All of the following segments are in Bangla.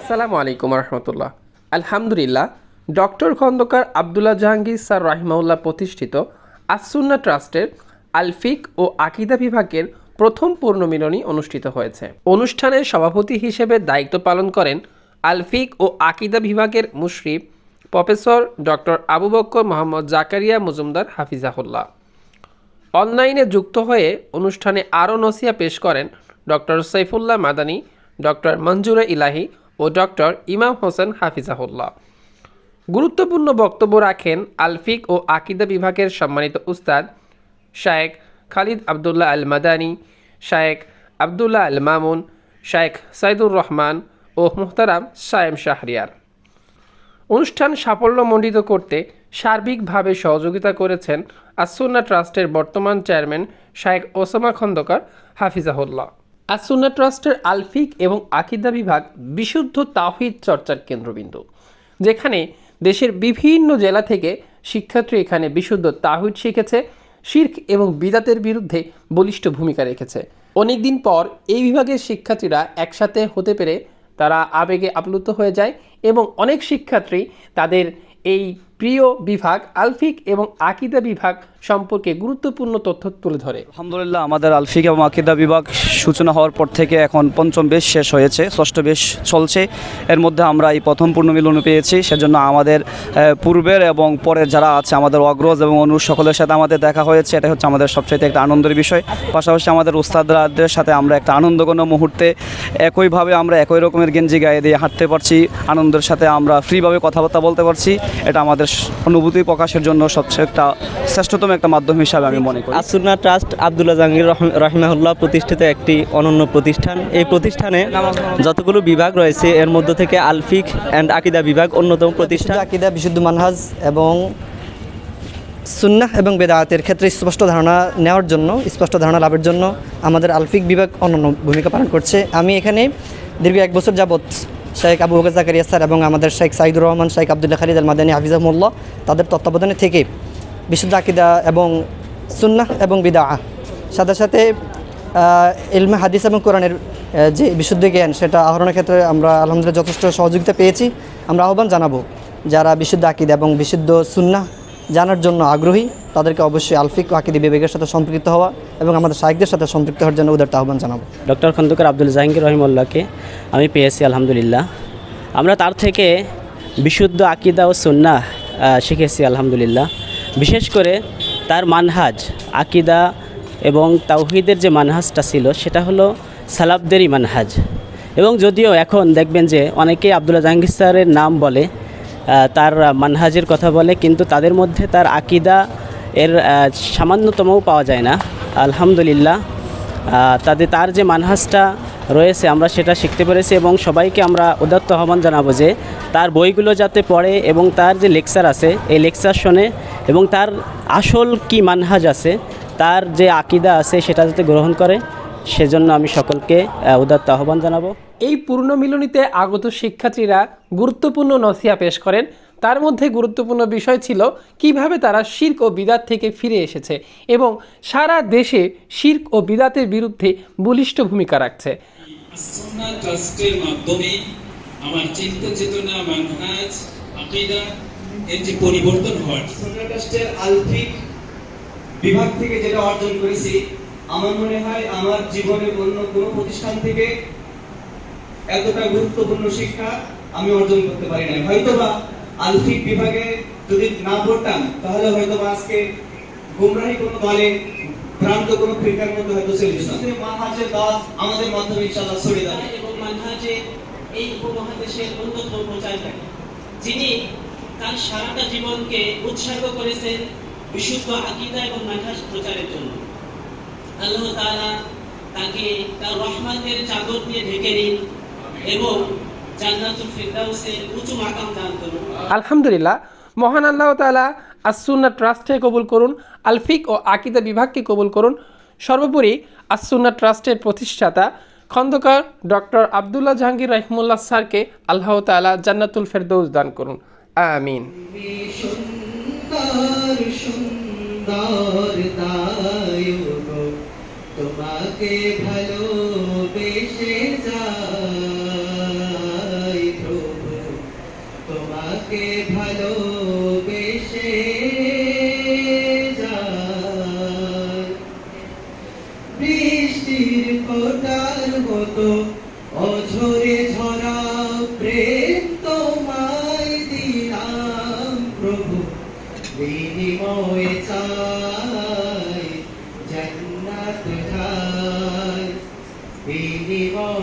আসসালামু আলাইকুম রহমতুল্লাহ। আলহামদুলিল্লাহ, ডক্টর খন্দকার আবদুল্লাহ জাহাঙ্গীর স্যার রাহিমাউল্লাহ প্রতিষ্ঠিত আসুন্না ট্রাস্টের আলফিক ও আকিদা বিভাগের প্রথম পূর্ণমিলনী অনুষ্ঠিত হয়েছে। অনুষ্ঠানের সভাপতি হিসেবে দায়িত্ব পালন করেন আলফিক ও আকিদা বিভাগের মুশরিফ প্রফেসর ডক্টর আবু বক্কর মোহাম্মদ জাকারিয়া মজুমদার হাফিজাহুল্লাহ। অনলাইনে যুক্ত হয়ে অনুষ্ঠানে আরও নসিয়া পেশ করেন ডক্টর সৈফুল্লাহ মাদানী, ডক্টর মঞ্জুরা ইলাহি ও ডক্টর ইমাম হোসেন হাফিজাহুল্লাহ। গুরুত্বপূর্ণ বক্তব্য রাখেন আলফিক ও আকিদা বিভাগের সম্মানিত উস্তাদ শায়েক খালিদ আবদুল্লাহ আল মাদানি শায়েক আবদুল্লাহ আল মামুন শায়েক সাইদুর রহমান ও মুহতারাম সায়েম শাহরিয়ার। অনুষ্ঠান সাফল্যমণ্ডিত করতে সার্বিকভাবে সহযোগিতা করেছেন আসুন্না ট্রাস্টের বর্তমান চেয়ারম্যান শায়েক ওসামা খন্দকার হাফিজাহুল্লাহ। আসুন্না ট্রাস্টের আলফিক এবং আকিদা বিভাগ বিশুদ্ধ তাওহিদ চর্চার কেন্দ্রবিন্দু, যেখানে দেশের বিভিন্ন জেলা থেকে শিক্ষার্থী এখানে বিশুদ্ধ তাহিদ শিখেছে, শির্ক এবং বিদাতের বিরুদ্ধে বলিষ্ঠ ভূমিকা রেখেছে। অনেকদিন পর এই বিভাগের শিক্ষার্থীরা একসাথে হতে পেরে তারা আবেগে আপ্লুত হয়ে যায় এবং অনেক শিক্ষার্থী তাদের এই প্রিয় বিভাগ, আলফিক এবং আকিদা বিভাগ সম্পর্কে গুরুত্বপূর্ণ তথ্য তুলে ধরে। আলহামদুলিল্লাহ, আমাদের আলফিক এবং আকিদা বিভাগ সূচনা হওয়ার পর থেকে এখন পঞ্চম বেশ শেষ হয়েছে, ষষ্ঠ বেশ চলছে। এর মধ্যে আমরা এই প্রথম পূর্ণমিলন পেয়েছি, সেজন্য আমাদের পূর্বের এবং পরের যারা আছে, আমাদের অগ্রজ এবং অনুজ সকলের সাথে আমাদের দেখা হয়েছে এটা হচ্ছে আমাদের সবচাইতে একটা আনন্দের বিষয়। পাশাপাশি আমাদের উস্তাদদের সাথে আমরা একটা আনন্দঘন মুহূর্তে একইভাবে আমরা একই রকমের গেঞ্জি গায়ে দিয়ে হাঁটতে পারছি, আনন্দের সাথে আমরা ফ্রিভাবে কথাবার্তা বলতে পারছি, এটা আমাদের অনুভূতি প্রকাশের জন্য সবচেয়ে একটা শ্রেষ্ঠতম একটা মাধ্যম হিসাবে আমি মনে করি। আসুন্না ট্রাস্ট আবদুল্লাহ জাহাঙ্গীর রহম- রহিমাহুল্লাহ প্রতিষ্ঠিত একটি অনন্য প্রতিষ্ঠান। এই প্রতিষ্ঠানে যতগুলো বিভাগ রয়েছে এর মধ্য থেকে আলফিক অ্যান্ড আকিদা বিভাগ অন্যতম প্রতিষ্ঠান। আকিদা বিশুদ্ধ মানহাজ এবং সুন্নাহ এবং বেদায়াতের ক্ষেত্রে স্পষ্ট ধারণা নেওয়ার জন্য স্পষ্ট ধারণা লাভের জন্য আমাদের আলফিক বিভাগ অনন্য ভূমিকা পালন করছে। আমি এখানে দীর্ঘ এক বছর যাবৎ শেখ আবু বকর জাকারিয়া স্যার এবং আমাদের শেখ সাইদুর রহমান শেখ আবদুল্লাহ খালিদ আল মাদানী হাফিজাহুল্লাহ তাদের তত্ত্বাবধানে থেকে বিশুদ্ধ আকিদা এবং সুন্নাহ এবং বিদা সাথে সাথে ইলমে হাদিস এবং কোরআনের যে বিশুদ্ধ জ্ঞান, সেটা আহরণের ক্ষেত্রে আমরা আলহামদুলিল্লাহ যথেষ্ট সহযোগিতা পেয়েছি। আমরা আহ্বান জানাব, যারা বিশুদ্ধ আকিদা এবং বিশুদ্ধ সুন্নাহ জানার জন্য আগ্রহী, তাদেরকে অবশ্যই আলফিক ও আকিদি বিবেকের সাথে সম্পৃক্ত হওয়া এবং আমাদের সাহিত্যের সাথে সম্পৃক্ত হওয়ার জন্য ওদের আহ্বান জানাব। ডক্টর খন্দকার আব্দুল জাহাঙ্গীর রহিমুল্লাহকে আমি পেয়েছি, আলহামদুলিল্লাহ। আমরা তার থেকে বিশুদ্ধ আকিদা ও সুন্নাহ শিখেছি, আলহামদুলিল্লাহ। বিশেষ করে তার মানহাজ, আকিদা এবং তাওহিদের যে মানহাজটা ছিল, সেটা হলো সালাবদেরই মানহাজ। এবং যদিও এখন দেখবেন যে অনেকেই আবদুল্লাহ জাহাঙ্গীর স্যারের নাম বলে তার মানহাজের কথা বলে, কিন্তু তাদের মধ্যে তার আকিদা এর সামান্যতমও পাওয়া যায় না। আলহামদুলিল্লাহ। তাদের, তার যে মানহাজটা রয়েছে, আমরা সেটা শিখতে পেরেছি এবং সবাইকে আমরা উদাত্ত আহ্বান জানাব যে তার বইগুলো যাতে পড়ে এবং তার যে লেকচার আছে, এই লেকচার শোনে এবং তার আসল কি মানহাজ আছে, তার যে আকিদা আছে, সেটা যাতে গ্রহণ করে। সেজন্য আমি সকলকে উদাত্ত আহ্বান জানাব। এই পূর্ণমিলনীতে আগত শিক্ষার্থীরা গুরুত্বপূর্ণ নসিয়া পেশ করেন। তার মধ্যে গুরুত্বপূর্ণ বিষয় ছিল কীভাবে তারা শির্ক ও বিদাত থেকে ফিরে এসেছে এবং সারা দেশে শির্ক ও বিদাতের বিরুদ্ধে বলিষ্ঠ ভূমিকা রাখছে। মাধ্যমে আমার চিন্তা চেতনা মানহাজ আকিদা এর যে পরিবর্তন হয় সুন্নাহ ট্রাস্টের আলফিক বিভাগ থেকে যেটা অর্জন করেছি আমার মনে হয় আমার জীবনে অন্য কোনো প্রতিষ্ঠান থেকে এতটা গুরুত্বপূর্ণ শিক্ষা আমি অর্জন করতে পারি নাই। হয়তোবা আলফিক বিভাগে যদি না পড়তাম তাহলে হয়তোবা আজকে গুমরাহি কোনো দলে ভ্রান্ত কোনো ফিরকার মধ্যে হয়তো চলে যেতাম। মানহাজের দাওয়াত আমাদের মাধ্যমে ইনশাআল্লাহ ছড়িয়ে যাবে এবং মানহাজে এই উপমহাদেশের অন্যতম প্রচারকারী যিনি তার সারাটা জীবনকে উৎসর্গ করেছেন বিশুদ্ধ আকিদা এবং মানহাজ প্রচারের জন্য। আল্লাহ তাআলা তাকে তার রহমাতের চাদর দিয়ে ঢেকে নিন এবং জান্নাতুল ফিরদাউসের উঁচু মাকাম দান করুন। আলহামদুলিল্লাহ মহান আল্লাহ তালা আসুন্না ট্রাস্টে কবুল করুন আলফিক ও আকিদা বিভাগকে কবুল করুন। সর্বোপরি আসুন্না ট্রাস্টের প্রতিষ্ঠাতা খন্দকার ডক্টর আবদুল্লাহ জাহাঙ্গীর রহমুল্লাহ স্যারকে আল্লাহ তালা জান্নাতুল ফেরদৌস দান করুন। আমিন। সুন্দর সুন্দর তোমাকে ভালোবেসে যাই প্রভু। তোমাকে ভালোবেসে যাই। বৃষ্টির কোটার মতো অঝরে ঝরা প্রেম তোমায় দিলাম প্রভু। বিনিময় চা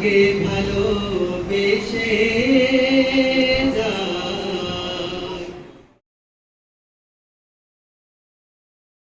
তোমাকে ভালোবেসে যা।